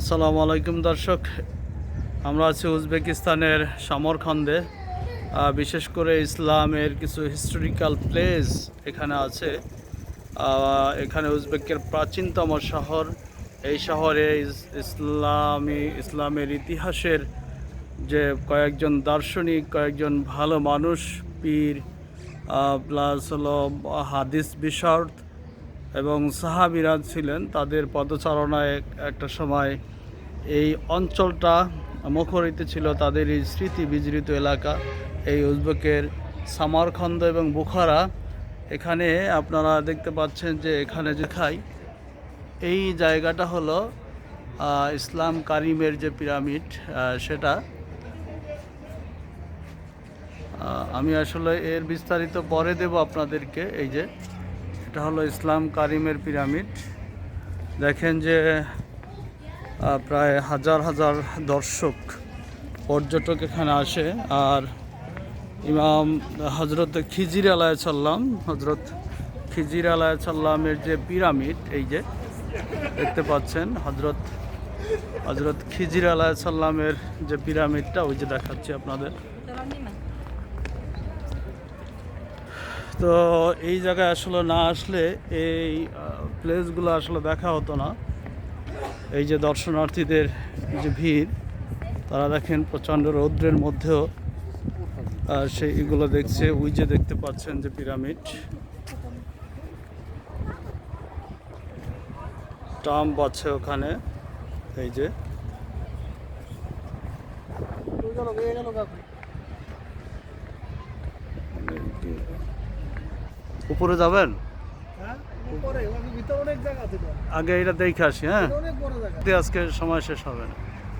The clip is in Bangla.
আসসালামু আলাইকুম দর্শক। আমরা আছি উজবেকিস্তানের সামরখন্দে। বিশেষ করে ইসলামের কিছু হিস্টোরিক্যাল প্লেস এখানে আছে। এখানে উজবেকের প্রাচীনতম শহর। এই শহরে ইসলামী, ইসলামের ইতিহাসের যে কয়েকজন দার্শনিক, কয়েকজন ভালো মানুষ, পীর প্লাস হলো হাদিস বিশারদ এবং সাহাবিরাজ ছিলেন তাদের পদচারণায় একটা সময় এই অঞ্চলটা মুখরিত ছিল, তাদের এই স্মৃতি বিজড়িত এলাকা, এই উজবেকের সামারখন্দ এবং বুখারা। এখানে আপনারা দেখতে পাচ্ছেন যে এখানে যে খাই, এই জায়গাটা হলো ইসলাম কারিমের যে পিরামিড সেটা। আমি আসলে এর বিস্তারিত পরে দেব আপনাদেরকে, এই যে। এটা হলো ইসলাম কারিমের পিরামিড। দেখেন যে প্রায় হাজার হাজার দর্শক পর্যটক এখানে আসে। আর ইমাম হজরত খিজির আলাইসাল্লাম হজরত খিজির আলাইসাল্লামের যে পিরামিড, এই যে দেখতে পাচ্ছেন হজরত হজরত খিজির আলাইসাল্লামের যে পিরামিডটা, ওই যে দেখাচ্ছি আপনাদের। তো এই জায়গায় আসলে না আসলে এই প্লেসগুলো আসলে দেখা হতো না। এই যে দর্শনার্থীদের যে ভিড়, তারা দেখেন প্রচণ্ড রৌদ্রের মধ্যেও সেইগুলো দেখছে। ওই যে দেখতে পাচ্ছেন যে পিরামিড। টাম্প আছে ওখানে, এই যে। উপরে যাবেন? তো। আগে এটা দেখে আসি হ্যাঁ। আজকে সময় শেষ হবে না।